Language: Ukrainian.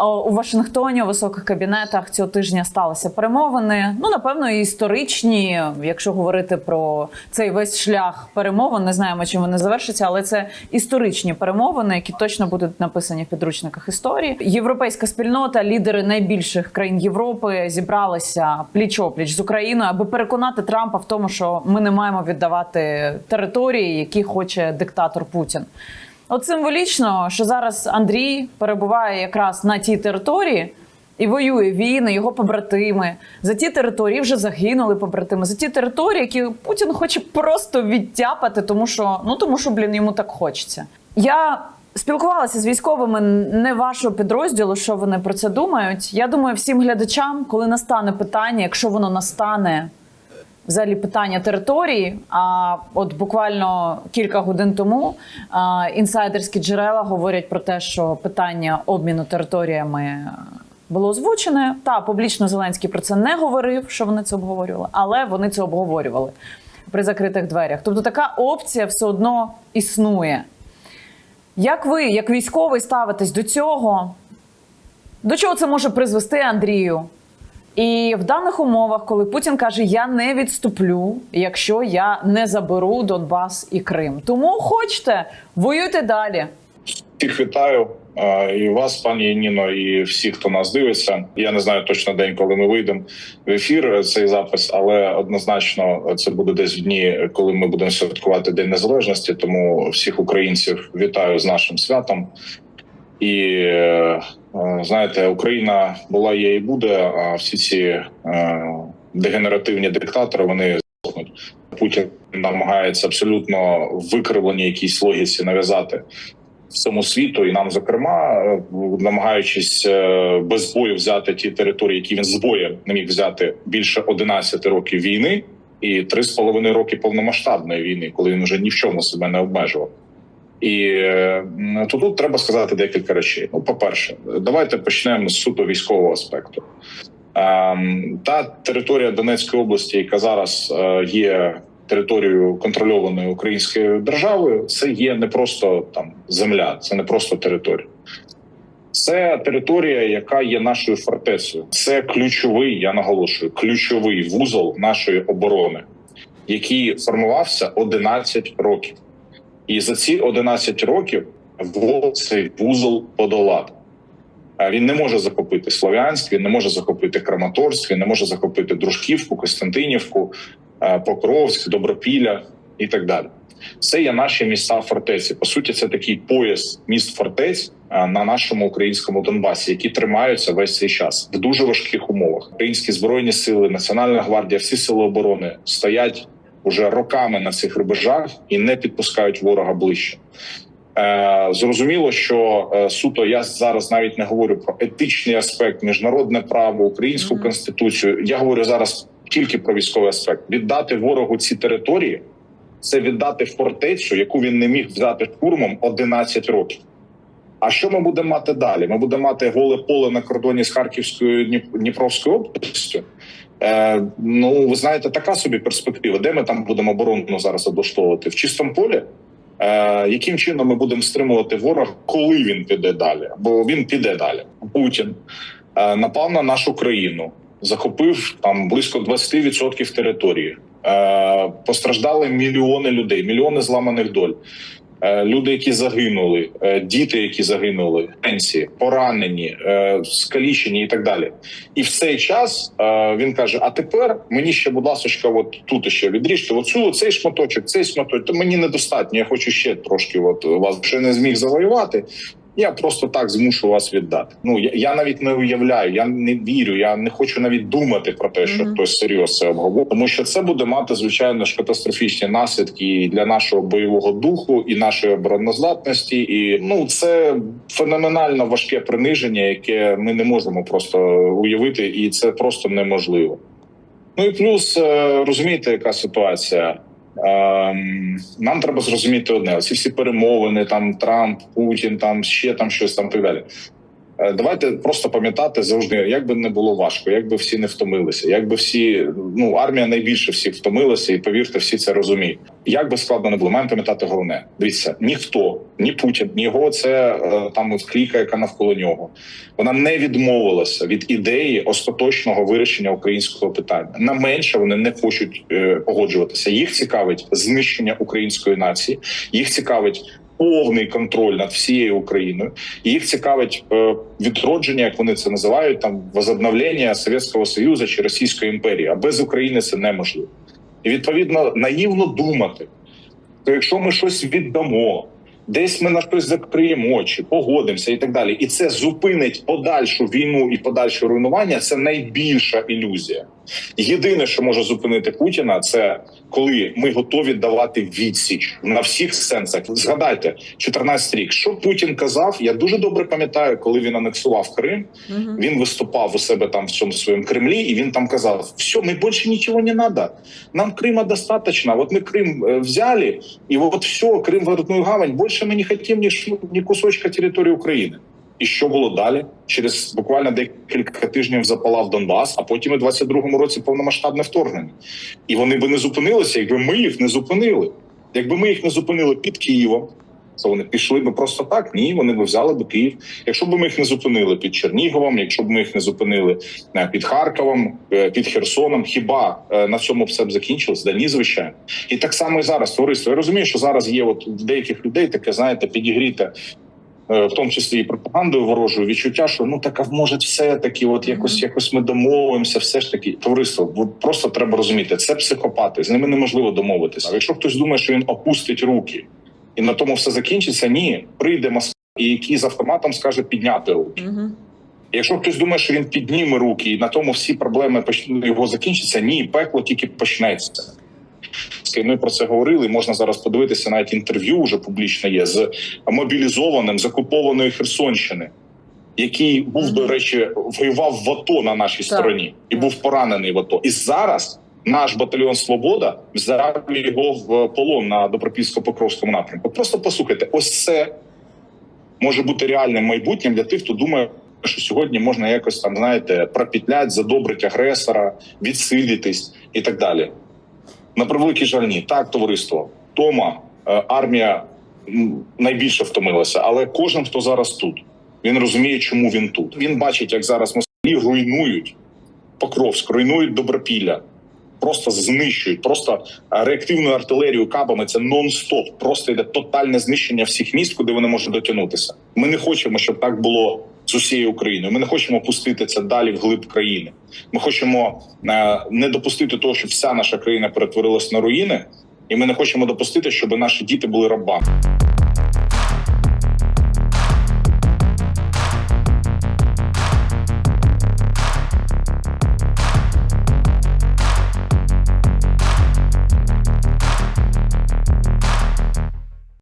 О, У Вашингтоні у високих кабінетах цього тижня сталися перемовини. Ну напевно, історичні, якщо говорити про цей весь шлях перемовин, не знаємо, чим вони завершаться, але це історичні перемовини, які точно будуть написані в підручниках історії. Європейська спільнота, лідери найбільших країн Європи зібралися пліч-опліч з Україною, аби переконати Трампа в тому, що ми не маємо віддавати території, які хоче диктатор Путін. От символічно, що зараз Андрій перебуває якраз на тій території і воює він, і його побратими. За ті території вже загинули побратими. За ті території, які Путін хоче просто відтяпати, тому що ну тому що блін йому так хочеться. Я спілкувалася з військовими не вашого підрозділу, що вони про це думають. Я думаю, всім глядачам, коли настане питання, якщо воно настане, взагалі питання території. А от буквально кілька годин тому інсайдерські джерела говорять про те, що питання обміну територіями було озвучене. Та публічно Зеленський про це не говорив, що вони це обговорювали, але вони це обговорювали при закритих дверях. Тобто така опція все одно існує. Як ви, як військовий, ставитесь до цього? До чого це може призвести Андрію? І в даних умовах, коли Путін каже, я не відступлю, якщо я не заберу Донбас і Крим. Тому хочете, воюйте далі. Всіх вітаю і вас, пані Ніно, і всіх, хто нас дивиться. Я не знаю точно день, коли ми вийдемо в ефір е, цей запис, але однозначно це буде десь в дні, коли ми будемо святкувати День Незалежності. Тому всіх українців вітаю з нашим святом. І е, знаєте, Україна була, є і буде. А всі ці е, дегенеративні диктатори вони здохнуть. Путін намагається абсолютно викривлені якісь логіці нав'язати всьому світу, і нам, зокрема, е, намагаючись без бою взяти ті території, які він з боєм не міг взяти більше 11 років війни, і 3,5 роки повномасштабної війни, коли він вже ні в чому себе не обмежував. І е, то тут треба сказати декілька речей. Ну, по-перше, давайте почнемо з суто військового аспекту. Ем, Та територія Донецької області, яка зараз е, є територією контрольованою українською державою, це є не просто там земля, це не просто територія. Це територія, яка є нашою фортецею. Це ключовий, я наголошую, ключовий вузол нашої оборони, який формувався 11 років. І за ці 11 років цей вузол подолати. Він не може захопити Слов'янськ, він не може захопити Краматорськ, він не може захопити Дружківку, Костянтинівку, Покровськ, Добропілля і так далі. Це є наші міста фортеці. По суті, це такий пояс міст фортець на нашому українському Донбасі, які тримаються весь цей час в дуже важких умовах. Українські збройні сили, Національна гвардія, всі сили оборони стоять уже роками на цих рубежах і не підпускають ворога ближче. Е, Зрозуміло, що е, суто я зараз навіть не говорю про етичний аспект, міжнародне право, українську конституцію. Я говорю зараз тільки про військовий аспект. Віддати ворогу ці території це віддати фортецю, яку він не міг взяти штурмом 11 років. А що ми будемо мати далі? Ми будемо мати голе поле на кордоні з Харківською Дніп- Дніпровською областю. Е, ну, ви знаєте, така собі перспектива. Де ми там будемо оборону зараз облаштовувати? В чистому полі? Е, яким чином ми будемо стримувати ворога, коли він піде далі? Бо він піде далі. Путін е, напав на нашу країну, захопив там близько 20% території. Е, постраждали мільйони людей, мільйони зламаних доль. Е, Люди, які загинули, е, діти, які загинули, пенсії, поранені, е, скалічені і так далі. І в цей час він каже: А тепер мені ще, будь ласка, от тут ще відріжте оцю, цей шматочок, цей шматочок. То мені недостатньо. Я хочу ще трошки. От вас ще не зміг завоювати. Я просто так змушу вас віддати. Ну я, я навіть не уявляю, я не вірю. Я не хочу навіть думати про те, що Мгм. хтось серйозно це обговорює, тому що це буде мати звичайно ж катастрофічні наслідки і для нашого бойового духу і нашої обороноздатності. І ну це феноменально важке приниження, яке ми не можемо просто уявити, і це просто неможливо. Ну і плюс е, розумієте, яка ситуація. Ем, нам треба зрозуміти одне: ці всі перемовини, там Трамп, Путін, там ще там щось там так далі. Е, Давайте просто пам'ятати завжди, як би не було важко, як би всі не втомилися, як би всі ну армія найбільше всіх втомилася, і повірте, всі це розуміють. Як би складно не було, маємо пам'ятати головне. Дивіться, ніхто, ні Путін, ні його це е, там от кліка, яка навколо нього. Вона не відмовилася від ідеї остаточного вирішення українського питання. На менше вони не хочуть е, погоджуватися. Їх цікавить знищення української нації, їх цікавить. Повний контроль над всією Україною, їх цікавить е, відродження, як вони це називають, там возобновлення Совєтського Союзу чи Російської імперії. А без України це неможливо. І відповідно наївно думати, то якщо ми щось віддамо, десь ми на щось закриємо чи погодимося, і так далі, і це зупинить подальшу війну і подальше руйнування. Це найбільша ілюзія. Єдине, що може зупинити Путіна, це коли ми готові давати відсіч на всіх сенсах. Згадайте, 14 рік, що Путін казав. Я дуже добре пам'ятаю, коли він анексував Крим. Він виступав у себе там в цьому своєму Кремлі, і він там казав: все, ми більше нічого не треба. Нам Крима достаточно. Вот мы Крым э, взяли, и вот все, Крым в родную гавань. Больше мы не хотим ни, ш- ни кусочка території України. І що було далі? Через буквально декілька тижнів запалав Донбас, а потім в 22-му році повномасштабне вторгнення. І вони би не зупинилися, якби ми їх не зупинили. Якби ми їх не зупинили під Києвом, то вони пішли би просто так. Ні, вони б взяли би Київ. Якщо б ми їх не зупинили під Черніговом, якщо б ми їх не зупинили е, під Харковом, е, під Херсоном, хіба е, на цьому все б закінчилось? Да ні, звичайно. І так само і зараз. Товариство, я розумію, що зараз є от в деяких людей таке, знаєте, підігріте. Е, В тому числі і пропагандою ворожою відчуття, що ну так а може все таки, от якось якось ми домовимося. Все ж таки, товариство, просто треба розуміти, це психопати, з ними неможливо домовитися. А якщо хтось думає, що він опустить руки і на тому все закінчиться, ні, прийде Москва, і який з автоматом скаже підняти руки. Якщо хтось думає, що він підніме руки і на тому всі проблеми його закінчаться, ні, пекло тільки почнеться. Ми про це говорили. Можна зараз подивитися навіть інтерв'ю вже публічно є з мобілізованим з окупованої Херсонщини, який був, до речі, воював в АТО на нашій стороні і був поранений в АТО. І зараз наш батальйон Свобода взяв його в полон на Добропільсько-Покровському напрямку. Просто послухайте, ось це може бути реальним майбутнім для тих, хто думає, що сьогодні можна якось там, знаєте, пропітлять, задобрити агресора, відсидітись і так далі. На превеликий жаль, ні. Так, товариство, Тома, е, армія найбільше втомилася, але кожен, хто зараз тут, він розуміє, чому він тут. Він бачить, як зараз москалі руйнують Покровськ, руйнують Добропілля. Просто знищують, просто е, реактивною артилерією кабами це нон-стоп. Просто йде тотальне знищення всіх міст, куди вони можуть дотягнутися. Ми не хочемо, щоб так було з усією Україною. Ми не хочемо пустити це далі глиб країни. Ми хочемо е, не допустити того, щоб вся наша країна перетворилась на руїни, і ми не хочемо допустити, щоб наші діти були рабами.